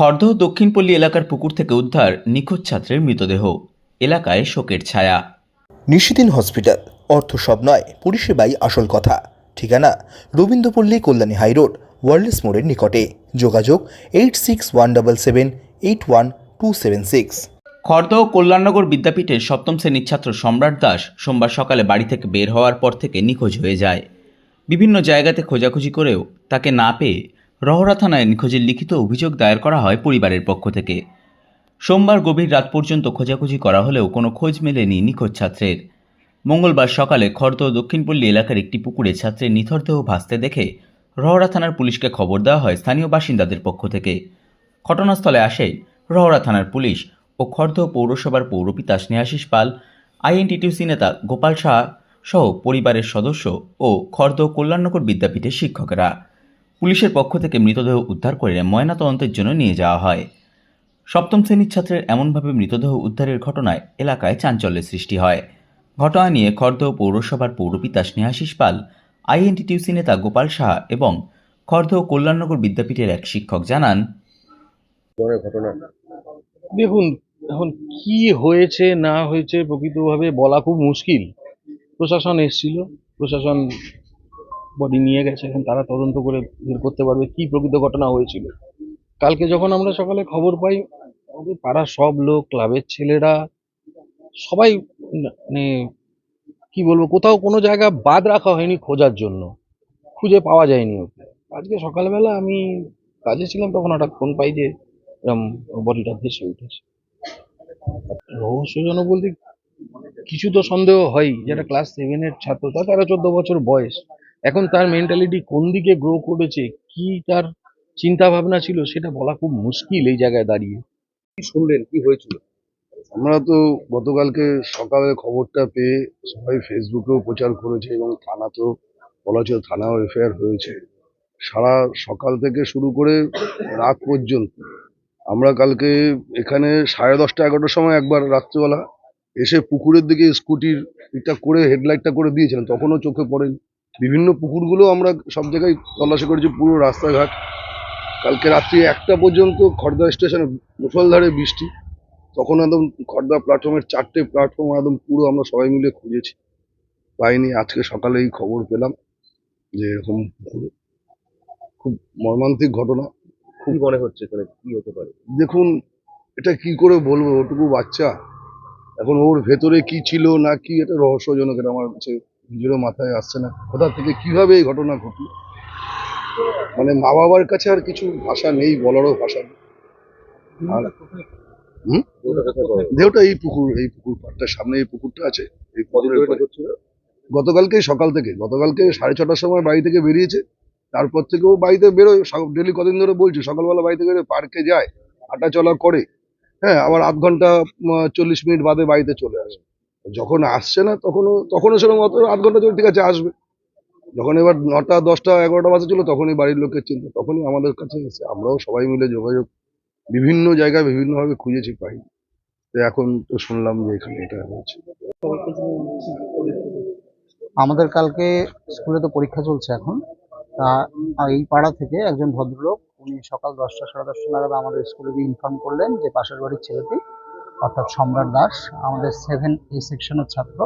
খড়দহ দক্ষিণপল্লী এলাকার পুকুর থেকে উদ্ধার নিখোঁজ ছাত্রের মৃতদেহ। এলাকায় শোকের ছায়া। নিশিদিন হসপিটাল। অর্থ সব নয় পরিষেবাই আসল কথা। ঠিকানা রবীন্দ্রপল্লী কল্যাণী হাইরোড ওয়ার্ল্ডস মোড়ের নিকটে। যোগাযোগ eight six one double seven eight one two seven six. Khardaha Kalyannagar বিদ্যাপীঠের সপ্তম শ্রেণির ছাত্র সম্রাট দাস সোমবার সকালে বাড়ি থেকে বের হওয়ার পর থেকে নিখোঁজ হয়ে যায়। বিভিন্ন জায়গাতে খোঁজাখুঁজি করেও তাকে না পেয়ে রহরা থানায় নিখোঁজের লিখিত অভিযোগ দায়ের করা হয় পরিবারের পক্ষ থেকে। সোমবার গভীর রাত পর্যন্ত খোঁজাখুঁজি করা হলেও কোনো খোঁজ মেলেনি নিখোঁজ ছাত্রের। মঙ্গলবার সকালে খড়দহ দক্ষিণপল্লী এলাকার একটি পুকুরে ছাত্রের নিথর দেহ ভাসতে দেখে রহরা থানার পুলিশকে খবর দেওয়া হয় স্থানীয় বাসিন্দাদের পক্ষ থেকে। ঘটনাস্থলে আসে রহরা থানার পুলিশ ও খড়দহ পৌরসভার পৌরপিতা স্নেহাশিস পাল, আইএনটিটিউসি নেতা গোপাল শাহ সহ পরিবারের সদস্য ও খড়দহ কল্যাণনগর বিদ্যাপীঠের শিক্ষকেরা। পুলিশের পক্ষ থেকে মৃতদেহ উদ্ধার করে ময়নাতদন্তের জন্য নিয়ে যাওয়া হয়। সপ্তম শ্রেণির ছাত্রের এমনভাবে মৃতদেহ উদ্ধারের ঘটনায় এলাকায় চাঞ্চল্যের সৃষ্টি হয়। ঘটনা নিয়ে খড়দহ পৌরসভার পৌরপিতা স্নেহাশিস পাল আইএনটিটিউসি নেতা গোপাল সাহা এবং খড়দহ কল্যাণনগর বিদ্যাপীঠের এক শিক্ষক জানান দেখুন এখন কি হয়েছে না হয়েছে প্রকৃতভাবে বলা খুব মুশকিল। প্রশাসন এসেছিল প্রশাসন বডি নিয়ে গেছে, এখন তারা তদন্ত করে বের করতে পারবে কি প্রকৃত ঘটনা হয়েছিল। কালকে যখন আমরা সকালে খবর পাই, আমাদের পাড়ার সব লোক, ক্লাবের ছেলেরা, সবাই মানে কি বলব, কোথাও কোনো জায়গা বাদ রাখা হয়নি খোঁজার জন্য। খুঁজে পাওয়া যায়নি ওকে। আজকে সকালবেলা আমি কাজে ছিলাম, তখন হঠাৎ ফোন পাই যে এরম বডিটা ভেসে উঠেছে। রহস্যজনক বলতে কিছু তো সন্দেহ হয় যেটা ক্লাস সেভেনের ছাত্র, তার তেরো, চোদ্দ বছর বয়স। এখন তার মেন্টালিটি কোন দিকে গ্রো করেছে কি তার চিন্তা ভাবনা ছিল সেটা বলা খুব মুশকিল এই জায়গায় দাঁড়িয়ে। কি শুনলেন? কি হয়েছিল? আমরা তো গতকালকে সকালে খবরটা পেয়ে সবাই ফেসবুকেও প্রচার করেছে এবং থানাতেও বলা হচ্ছে থানাও এফআইআর হয়েছে। সারা সকাল থেকে শুরু করে রাত পর্যন্ত আমরা কালকে এখানে সাড়ে দশটা এগারোটার সময় একবার রাত্রিবেলা এসে পুকুরের দিকে স্কুটির এটা করে হেডলাইটটা করে দিয়েছিলাম তখনও চোখে পড়েনি। বিভিন্ন পুকুরগুলো আমরা সব জায়গায় তল্লাশি করেছি পুরো রাস্তাঘাট। কালকে রাত্রি একটা পর্যন্ত খড়দা স্টেশনে মুসলধারে বৃষ্টি। তখন একদম খড়দা প্ল্যাটফর্মের চারটে প্ল্যাটফর্ম একদম পুরো আমরা সবাই মিলে খুঁজেছি। পাইনি আজকে সকালে এই খবর পেলাম যে এরকম পুকুরে। খুব মর্মান্তিক ঘটনা। খুব মনে হচ্ছে এখানে? কি হতে পারে? দেখুন এটা কি করে বলব? ওটুকু বাচ্চা। এখন ওর ভেতরে কি ছিল না কি এটা রহস্যজনক এটা আমার কাছে নিজেরও মাথায় আসছে না। কোথা থেকে কীভাবে এই ঘটনা ঘটলো? মানে মা বাবার কাছে আর কিছু ভাষা নেই বলারও ভাষা নেই? দেহটা এই পুকুর এই পুকুর পাড়টার সামনে এই পুকুরটা আছে এই গতকালকে সকাল থেকে। গতকালকে সাড়ে ছটার সময় বাড়ি থেকে বেরিয়েছে। তারপর থেকেও বাড়িতে বেরোয়। ডেলি কদিন ধরে বলছি সকালবেলা বাড়ি থেকে পার্কে যায় হাঁটা চলা করে। হ্যাঁ আবার আধ ঘণ্টা চল্লিশ মিনিট বাদে বাড়িতে চলে আসে। যখন আসছে না, তখনও তখনও সেরকম অত আধ ঘণ্টা চলে ঠিক আছে আসবে। যখন এবার নটা, দশটা, এগারোটা বাজে ছিল, তখনই বাড়ির লোকের চিন্তা, তখনই আমাদের কাছে এসে আমরাও সবাই মিলে যোগাযোগ বিভিন্ন জায়গায় বিভিন্নভাবে খুঁজেছি পাই। তো এখন তো শুনলাম যে এখানে এটা হয়েছে। আমাদের কালকে স্কুলে তো পরীক্ষা চলছে এখন। তা এই পাড়া থেকে একজন ভদ্রলোক, উনি সকাল দশটা, সাড়ে দশটা নাগাদ আমাদের স্কুলে গিয়ে ইনফর্ম করলেন যে পাশের বাড়ির ছেলেটি অর্থাৎ সম্রাট দাস, আমাদের সেভেন এ সেকশনের ছাত্র।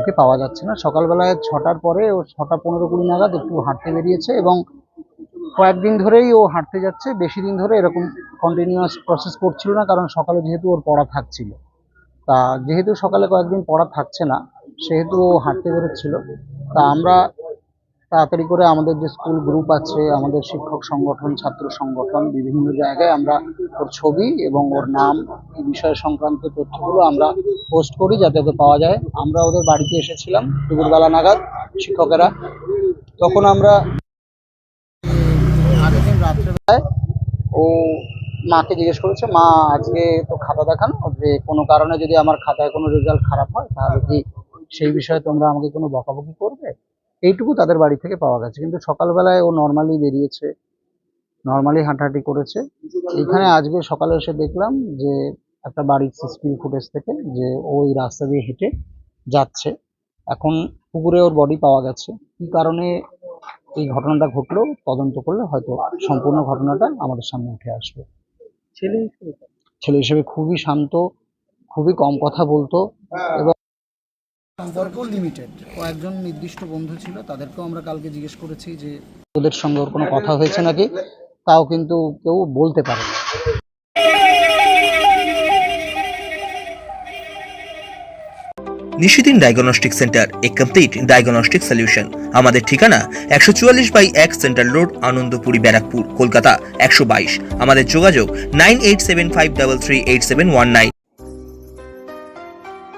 ওকে পাওয়া যাচ্ছে না। সকালবেলায় ছটার পরে ও ছটা পনেরো কুড়ি নাগাদ একটু হাঁটতে বেরিয়েছে এবং কয়েকদিন ধরেই ও হাঁটতে যাচ্ছে। বেশি দিন ধরে এরকম কন্টিনিউয়াস প্রসেস করছিল না, কারণ সকালে যেহেতু ওর পড়া থাকছিল। তা যেহেতু সকালে কয়েকদিন পড়া থাকছে না, সেহেতু ও হাঁটতে বেরোচ্ছিল। তা আমরা তাড়াতাড়ি করে আমাদের যে স্কুল গ্রুপ আছে, আমাদের শিক্ষক সংগঠন, ছাত্র সংগঠন, বিভিন্ন জায়গায় আমরা ওর ছবি এবং ওর নাম, এই বিষয় সংক্রান্ত তথ্যগুলো আমরা পোস্ট করি যাতে ওকে পাওয়া যায়। আমরা ওদের বাড়িতে এসেছিলাম, দুপুরবেলা নাগাদ, শিক্ষকেরা। তখন আমরা রাত্রেবেলায় ও মাকে জিজ্ঞেস করেছে, মা, আজকে তো খাতা দেখান, যে কোনো কারণে যদি আমার খাতায় কোনো রেজাল্ট খারাপ হয়, তাহলে কি সেই বিষয়ে তোমরা আমাকে কোনো বকাবকি করবে? এইটুকু তাদের বাড়ি থেকে পাওয়া গেছে। কিন্তু সকালবেলায় ও নর্মালি বেরিয়েছে নর্মালি হাঁটাহাঁটি করেছে। এখানে আজকে সকালে এসে দেখলাম যে একটা বাড়ির সিসিটিভি ফুটেজ থেকে যে ওই রাস্তা দিয়ে হেঁটে যাচ্ছে। এখন পুকুরে ওর বডি পাওয়া গেছে। কি কারণে এই ঘটনাটা ঘটলো তদন্ত করলে হয়তো সম্পূর্ণ ঘটনাটা আমাদের সামনে উঠে আসবে। ছেলে ছেলে হিসেবে খুবই শান্ত খুবই কম কথা বলতো। এবং সম্পর্ক লিমিটেড কয়েকজন নির্দিষ্ট বন্ধু ছিল তাদেরকেও আমরা কালকে জিজ্ঞেস করেছি যে ওদের সঙ্গে ওর কোনো কথা হয়েছে নাকি? তাও কিন্তু কেউ বলতে পারে না। Nishidin diagnostic centre a complete diagnostic solution আমাদের ঠিকানা একশো চুয়াল্লিশ বাই এক সেন্ট্রাল রোড আনন্দপুরি ব্যারাকপুর কলকাতা একশো বাইশ। আমাদের যোগাযোগ nine eight seven five double three eight seven one nine.